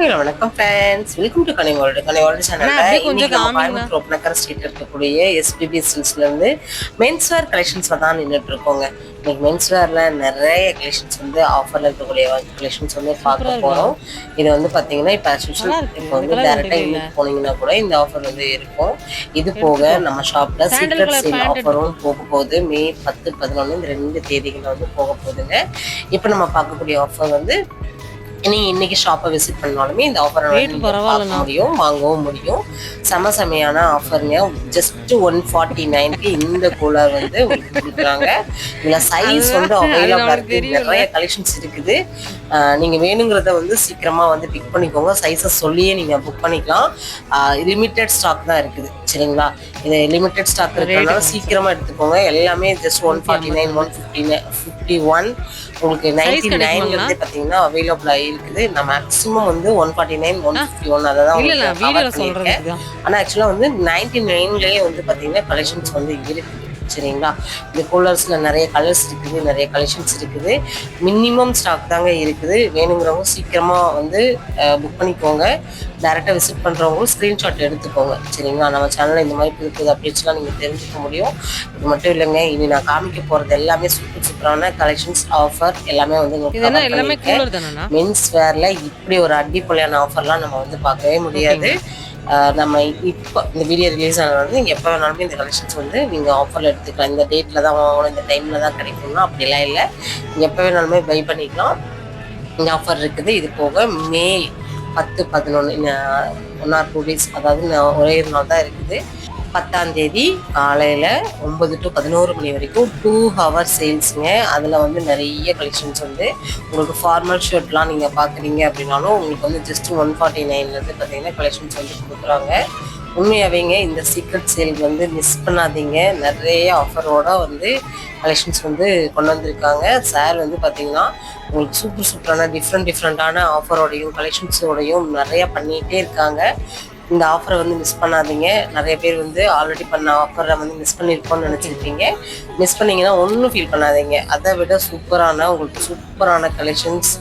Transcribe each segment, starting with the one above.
Hello வணக்கம் friends welcome to Kani world Kani world சேனல்ல கொஞ்சம். கோயம்புத்தூர் ஒப்பனக்கர ஸ்ட்ரீட் இருக்கக்கூடிய எஸ்பிபி சில்ஸ்ல இருந்து மென்ஸ் வேர் கலெக்ஷன்ஸ்ல தான் நின்றுட்டு இருக்கோங்க. இன்னைக்கு மென்ஸ் வேர்ல நிறைய கலெக்ஷன்ஸ் வந்து ஆஃபர்ல இருக்கக்கூடிய கலெக்ஷன்ஸ் வந்து பார்க்க? போறோம். இது வந்து பாத்தீங்கன்னா இப்போ அஸ்யூஷுவல். இப்போ வந்து இந்த colour டேரக்டா எனக்கு இன்னைக்கு போனீங்கன்னா கூட இந்த ஆஃபர் வந்து இருக்கும். இது போக நம்ம ஷாப்ல Sandal சீக்ரெட் சேல் ஆஃபரும் போக போகுது. மே பத்து பதினொன்று இந்த ரெண்டு தேதிகள் வந்து போக போகுதுங்க. இப்போ நம்ம பார்க்கக்கூடிய ஆஃபர் வந்து நீங்க இன்னைக்கு ஷாப்பை விசிட் பண்ணாலுமே இந்த ஆஃபர் பரவாயில்லண்ணா. முடியும் வாங்கவும் முடியும். செம செமையான ஆஃபருங்க ஜஸ்ட் ஒன் ஃபார்ட்டி நைன்க்கு இந்த கூலர் வந்து உங்களுக்கு கொடுக்குறாங்க. இதுல சைஸ் வந்து அது அவைலபிளா நமக்கு இருக்கு. தெரியும்ல. நிறைய கலெக்ஷன்ஸ் இருக்குது. ஆஹ் நீங்க வேணுங்கிறத வந்து சீக்கிரமா வந்து பிக் பண்ணிக்கோங்க. சைஸஸ் சொல்லியே நீங்க புக் பண்ணிக்கலாம். லிமிட்டெட் ஸ்டாக் தான் இருக்குது. சரிங்களா? இது லிமிட்டெட் ஸ்டாக் இருக்கிறதுனால சீக்கிரமா எடுத்துக்கோங்க. எல்லாமே just one forty nine one fifty fifty one உங்களுக்கு நைன்டி நைன்ல இருந்து பாத்தீங்கன்னா அவைலபிளா இருக்குது. நான் மேக்ஸிமம் வந்து one forty nine one fifty one அதை தான். ஆனா ஆக்சுவலா வந்து நைன்டி நைன்லயே வந்து பாத்தீங்கன்னா கலெக்ஷன்ஸ் வந்து இருக்குது சரிங்களா? இந்த கூலர்ஸ்ல நிறைய கலர்ஸ் இருக்குது நிறைய கலெக்ஷன்ஸ் இருக்குது. மினிமம் ஸ்டாக் தாங்க இருக்குது. வேணுங்கிறவங்க சீக்கிரமா வந்து புக் பண்ணிக்கோங்க. டேரெக்டாக விசிட் பண்ணுறவங்களும் ஸ்க்ரீன்ஷாட் எடுத்துக்கோங்க. சரிங்களா? நம்ம சேனலில் இந்த மாதிரி புது புது அப்டேட்ஸ்லாம் நீங்கள் தெரிஞ்சுக்க முடியும். இது மட்டும் இல்லைங்க. இனி நான் காமிக்க போகிறது எல்லாமே சூப்பர் சூப்பரான கலெக்ஷன்ஸ் ஆஃபர் எல்லாமே வந்து எல்லாமே மென்ஸ் வேர்ல இப்படி ஒரு அடிப்பொலியான ஆஃபர்லாம் நம்ம வந்து பார்க்கவே முடியாது. நம்ம இப்போ இந்த வீடியோ ரிலீஸ் ஆனது வந்து நீங்கள் எப்போ வேணாலுமே இந்த கலெக்ஷன்ஸ் வந்து நீங்கள் ஆஃபரில் எடுத்துக்கலாம். இந்த டேட்டில் தான் வாங்கணும் இந்த டைமில் தான் கிடைக்கும்னா அப்படிலாம் இல்லை. நீங்கள் எப்போ வேணாலுமே பை பண்ணிக்கலாம். இந்த ஆஃபர் இருக்குது. இது போக மே பத்து பதினொன்று ஒன் ஆர் டூ டேஸ் அதாவது ஒரே ஒரு நாள் தான் இருக்குது. பத்தாம் தேதி காலையில் ஒன்பது டு பதினோரு மணி வரைக்கும் டூ ஹவர் சேல்ஸுங்க அதில் வந்து நிறைய கலெக்ஷன்ஸ் வந்து உங்களுக்கு ஃபார்மல் ஷர்ட்லாம் நீங்கள் பார்க்குறீங்க அப்படின்னாலும் உங்களுக்கு வந்து ஜஸ்ட் ஒன் ஃபார்ட்டி நைன்லேருந்து பார்த்தீங்கன்னா கலெக்ஷன்ஸ் வந்து கொடுக்குறாங்க. உண்மையாகவேங்க இந்த சீக்ரெட் சேல் வந்து மிஸ் பண்ணாதீங்க. நிறைய ஆஃபரோட வந்து கலெக்ஷன்ஸ் வந்து கொண்டு வந்திருக்காங்க. சார் வந்து பார்த்தீங்கன்னா உங்களுக்கு சூப்பர் சூப்பரான டிஃப்ரெண்ட் டிஃப்ரெண்ட்டான ஆஃபரோடையும் கலெக்ஷன்ஸோடையும் நிறைய பண்ணிகிட்டே இருக்காங்க. இந்த ஆஃபரை வந்து மிஸ் பண்ணாதீங்க. நிறைய பேர் வந்து ஆல்ரெடி பண்ண ஆஃபரை வந்து மிஸ் பண்ணியிருப்போம்னு நினச்சிருக்கீங்க. மிஸ் பண்ணீங்கன்னா ஒன்றும் ஃபீல் பண்ணாதீங்க. அதை விட சூப்பரான உங்களுக்கு சூப்பரான கலெக்ஷன்ஸ்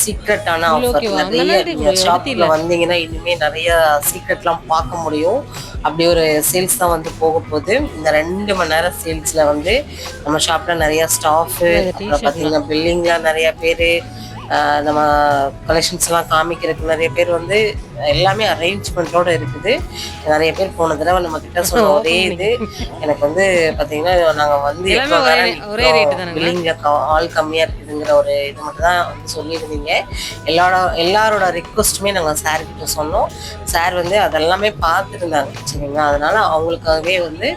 சீக்ரெட்டான ஆஃபர்? நிறைய ஷாப்ல எடுத்தில்ல. வந்தீங்கன்னா இனிமே நிறைய சீக்ரெட்லாம் பார்க்க முடியும். அப்படி ஒரு சேல்ஸ் தான் வந்து போக போகுது. இந்த ரெண்டு மணி நேரம் சேல்ஸ்ல வந்து நம்ம ஷாப்ல நிறைய ஸ்டாஃப் அப்புறம் பார்த்தீங்கன்னா பில்லிங்ல நிறைய பேர் நம்ம கலெக்ஷன்ஸ் எல்லாம் காமிக்கிறதுக்கு நிறைய பேர் வந்து எல்லாமே அரேஞ்ச்மெண்ட்டோட இருக்குது. நிறைய பேர் போன தடவை நம்ம கிட்ட சொன்ன ஒரே இது. எனக்கு வந்து பாத்தீங்கன்னா நாங்க வந்து எப்போ ஒரே-? பில்லிங்ல ஆள் கம்மியா இருக்குதுங்கிற ஒரு இது மட்டும் தான் வந்து சொல்லியிருந்தீங்க. எல்லாரோட எல்லாரோட ரிக்வஸ்ட்டுமே நாங்கள் சார் கிட்ட சொன்னோம். சார் வந்து அதெல்லாமே பார்த்துருந்தாங்க சரிங்களா? அதனால அவங்களுக்காகவே வந்து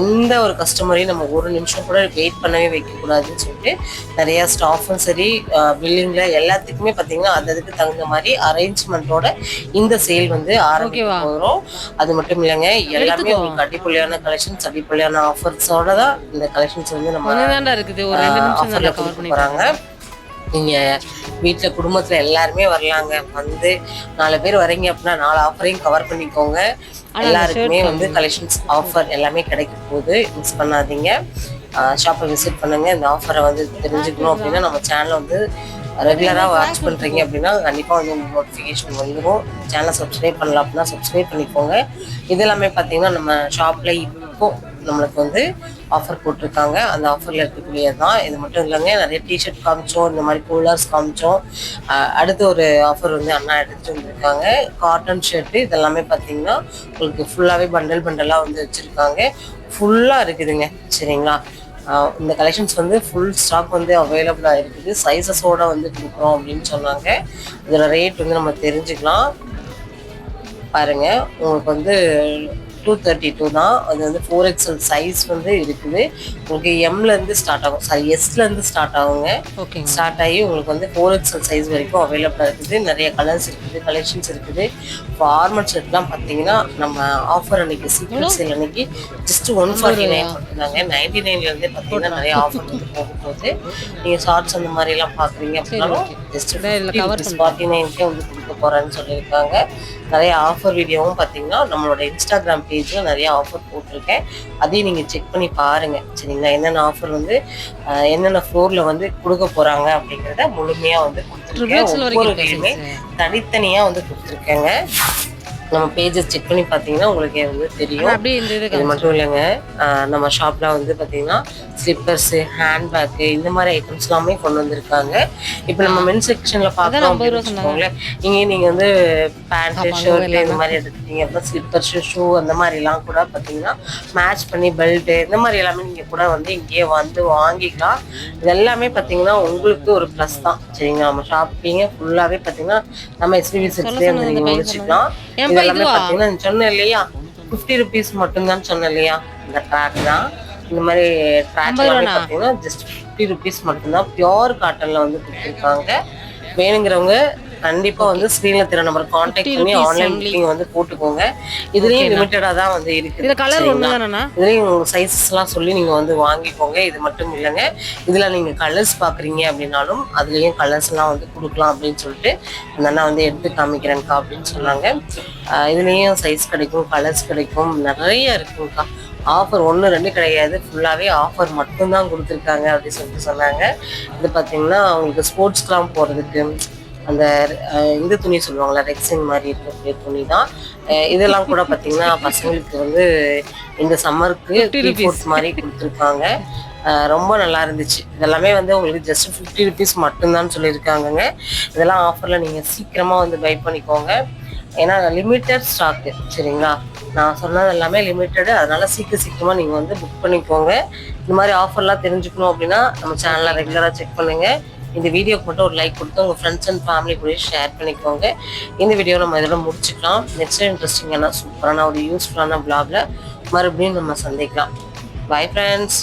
எந்த ஒரு கஸ்டமரையும் நம்ம ஒரு நிமிஷம் கூட வெயிட் பண்ணவே வைக்கக்கூடாதுன்னு சொல்லிட்டு நிறைய ஸ்டாஃபும் சரி பில்லிங்ல எல்லாத்துக்குமே பார்த்தீங்கன்னா அது அதுக்கு தகுந்த மாதிரி அரேஞ்ச்மெண்ட்டோட இந்த சேல் வந்து ஆரம்பிக்க? போகிறோம் அது மட்டும் இல்லைங்க எல்லாமே. உங்களுக்கு அடிப்பொலியான கலெக்ஷன்ஸ் அடிப்பொலியான ஆஃபர்ஸோட தான் இந்த கலெக்ஷன்ஸ் வந்து நம்ம இருக்குது ஒரு ஆஃபர்ல கொடுக்க பண்ணி போறாங்க. நீங்க வீட்ல குடும்பத்துல எல்லாருமே வரலாங்க. வந்து நாலு பேர் வரீங்க அப்படின்னா நாலு ஆஃபரையும் கவர் பண்ணிக்கோங்க. எல்லாருக்குமே வந்து கலெக்ஷன்ஸ் ஆஃபர் எல்லாமே கிடைக்க போகுது. மிஸ் பண்ணாதீங்க. ஷாப்பை விசிட் பண்ணுங்க. இந்த ஆஃபரை வந்து தெரிஞ்சுக்கணும் அப்படின்னா நம்ம சேனலை வந்து ரெகுலராக வாட்ச் பண்ணுறீங்க அப்படின்னா கண்டிப்பாக வந்து உங்களுக்கு நோட்டிஃபிகேஷன் வந்துடும் சேனலை சப்ஸ்கிரைப் பண்ணலாம் அப்படின்னா சப்ஸ்கிரைப் பண்ணிக்கோங்க. இது எல்லாமே பார்த்தீங்கன்னா நம்ம ஷாப்பில் இப்போ நம்மளுக்கு வந்து ஆஃபர் போட்டிருக்காங்க. அந்த ஆஃபரில் இருக்கக்கூடியது தான் இது மட்டும் இல்லைங்க நிறைய டிஷர்ட் காமிச்சோம் இந்த மாதிரி கூலர்ஸ் காமிச்சோம். அடுத்து ஒரு ஆஃபர் வந்து அண்ணா எடுத்துட்டு வந்திருக்காங்க. காட்டன் ஷர்ட்டு இதெல்லாமே பார்த்தீங்கன்னா உங்களுக்கு ஃபுல்லாகவே பண்டல் பண்டலாக வந்து வச்சுருக்காங்க. ஃபுல்லாக இருக்குதுங்க. சரிங்களா? இந்த கலெக்ஷன்ஸ் வந்து ஃபுல் ஸ்டாக் வந்து அவைலபிளாக இருக்குது. சைஸஸோட வந்து கொடுக்குறோம் அப்படின்னு சொன்னாங்க. இதில் ரேட் வந்து நம்ம தெரிஞ்சுக்கலாம். பாருங்க உங்களுக்கு வந்து டூ தேர்ட்டி டூ தான். அது வந்து ஃபோர் எக்ஸல் சைஸ் வந்து இருக்குது. உங்களுக்கு எம்ல இருந்து ஸ்டார்ட் ஆகும். சாரி எஸ்ல இருந்து ஸ்டார்ட் ஆகுங்க. ஓகேங்க ஸ்டார்ட் ஆகி உங்களுக்கு வந்து ஃபோர் எக்ஸல் சைஸ் வரைக்கும் அவைலபிளாக இருக்குது. நிறைய கலர்ஸ் இருக்குது கலெக்ஷன்ஸ் இருக்குது. ஃபார்மல் ஷர்ட்லாம் பார்த்தீங்கன்னா நம்ம ஆஃபர் அன்னைக்கு சீக்கிரம் சேல் அன்னைக்கு ஜஸ்ட் ஒன் ஃபார்ட்டி நைன் மட்டும்தாங்க நைன்டி நைன்லேருந்தே பார்த்தீங்கன்னா நிறைய ஆஃபர் வந்து போக போகுது நீங்கள் ஷார்ட்ஸ் அந்த மாதிரிலாம் பார்க்குறீங்க அப்படின்னாலும் ஜஸ்ட் ஃபார்ட்டி நைன்க்கே வந்து கொடுக்க போகிறேன்னு சொல்லியிருக்காங்க. நிறைய ஆஃபர் வீடியோவும் பார்த்தீங்கன்னா நம்மளோட இன்ஸ்டாகிராம் பேஜில் நிறைய ஆஃபர் போட்டிருக்கேன். அதையும் நீங்கள் செக் பண்ணி பாருங்க. சரிங்களா? என்னென்ன ஆஃபர் வந்து என்னென்ன ஃப்ளோரில் வந்து கொடுக்க போகிறாங்க அப்படிங்கிறத முழுமையாக வந்து கொடுத்துருக்கேன். ஒவ்வொரு தனித்தனியாக வந்து கொடுத்துருக்கேங்க. நம்ம பேஜை செக் பண்ணி பார்த்தீங்கன்னா உங்களுக்கு வந்து தெரியும். இந்த இது மட்டும் இல்லைங்க. நம்ம ஷாப்ல வந்து பார்த்தீங்கன்னா ஸ்லிப்பர்ஸு ஹேண்ட்பேக்கு இந்த மாதிரி ஐட்டம்ஸ் எல்லாமே கொண்டு வந்திருக்காங்க. இப்போ நம்ம மென் செக்ஷனில் ரூபா அப்படின்னு வச்சுக்கோங்களேன். இங்கே நீங்கள் வந்து பேண்ட்டு ஷர்ட்டு இந்த மாதிரி எடுத்துட்டீங்க அப்புறம் ஸ்லிப்பர்ஸு ஷூ அந்த மாதிரிலாம் கூட பார்த்தீங்கன்னா மேட்ச் பண்ணி பெல்ட்டு இந்த மாதிரி எல்லாமே நீங்கள் கூட வந்து இங்கேயே வந்து வாங்கிக்கலாம். இது எல்லாமே பார்த்தீங்கன்னா உங்களுக்கு ஒரு ப்ளஸ் தான். சரிங்களா? நம்ம ஷாப்பிங்க ஃபுல்லாகவே பார்த்தீங்கன்னா நம்ம எஸ்பிபி செட்லேயே வந்து நீங்கள் முடிச்சுக்கலாம். ஏன்பா இதுவா? பார்த்தீங்கன்னா சொன்னேன் இல்லையா ஃபிஃப்டி ருபீஸ் மட்டும்தான் சொன்னேன் இல்லையா இந்த ட்ராக் தான் இந்த மாதிரி ட்ராக்? பார்த்தீங்கன்னா ஜஸ்ட் ஃபிஃப்டி ருபீஸ் மட்டும்தான் பியோர் காட்டன்ல வந்து கொடுத்துருக்காங்க வேணுங்கிறவங்க கண்டிப்பா வந்து ஸ்க்ரீன்ல தெரிய நம்பர் கான்டாக்ட் 50 பண்ணி ஆன்லைன். புக்கிங் வந்து போட்டுக்கோங்க. இதுலயும் லிமிட்டடா தான் வந்து இருக்கு இதுல கலர் ஒண்ணு தானேண்ணா இதுலயும் உங்க சைஸஸ்லாம் சொல்லி நீங்க வந்து வாங்கிக்கோங்க. இது மட்டும் இல்லைங்க. இதுல நீங்க கலர்ஸ் பாக்குறீங்க அப்படின்னாலும் அதுலயும் கலர்ஸ் எல்லாம் வந்து கொடுக்கலாம் அப்படின்னு சொல்லிட்டு அந்த அண்ணா வந்து எடுத்து காமிக்கிறேன்க்கா அப்படின்னு சொன்னாங்க. இதுலயும் சைஸ் கிடைக்கும் கலர்ஸ் கிடைக்கும். நிறைய இருக்குங்கக்கா. ஆஃபர் ஒன்று ரெண்டு கிடையாது. ஃபுல்லாகவே ஆஃபர் மட்டும்தான் கொடுத்துருக்காங்க அப்படின்னு சொல்லிட்டு சொன்னாங்க. இது பார்த்தீங்கன்னா உங்களுக்கு ஸ்போர்ட்ஸ்க்கெலாம் போகிறதுக்கு அந்த இந்த துணி சொல்லுவாங்கள்ல ரெக்ஸின் மாதிரி இருக்கக்கூடிய துணி தான் இதெல்லாம் கூட பார்த்தீங்கன்னா பசங்களுக்கு வந்து இந்த சம்மருக்கு 50 த்ரீ ஃபோர்த் மாதிரி கொடுத்துருக்காங்க. ரொம்ப நல்லா இருந்துச்சு. இதெல்லாமே வந்து உங்களுக்கு ஜஸ்ட் ஃபிஃப்டி ருபீஸ் மட்டும்தான் சொல்லியிருக்காங்கங்க. இதெல்லாம் ஆஃபரில் நீங்கள் சீக்கிரமாக வந்து பை பண்ணிக்கோங்க. ஏன்னா லிமிட்டட் ஸ்டாக்கு சரிங்களா? நான் சொன்னது எல்லாமே லிமிட்டடு அதனால சீக்கிரம் சீக்கிரமாக நீங்கள் வந்து புக் பண்ணிக்கோங்க. இந்த மாதிரி ஆஃபர்லாம் தெரிஞ்சுக்கணும் அப்படின்னா நம்ம சேனலை ரெகுலராக செக் பண்ணுங்க. இந்த வீடியோக்கு மட்டும் ஒரு லைக் கொடுத்து உங்கள் ஃப்ரெண்ட்ஸ் அண்ட் ஃபேமிலி கூட ஷேர் பண்ணிக்கோங்க. இந்த வீடியோ நம்ம இதோட முடிச்சுக்கலாம். நெக்ஸ்ட் இன்ட்ரெஸ்டிங்கான சூப்பரான ஒரு யூஸ்ஃபுல்லான பிளாகில் மறுபடியும் நம்ம சந்திக்கலாம். Bye friends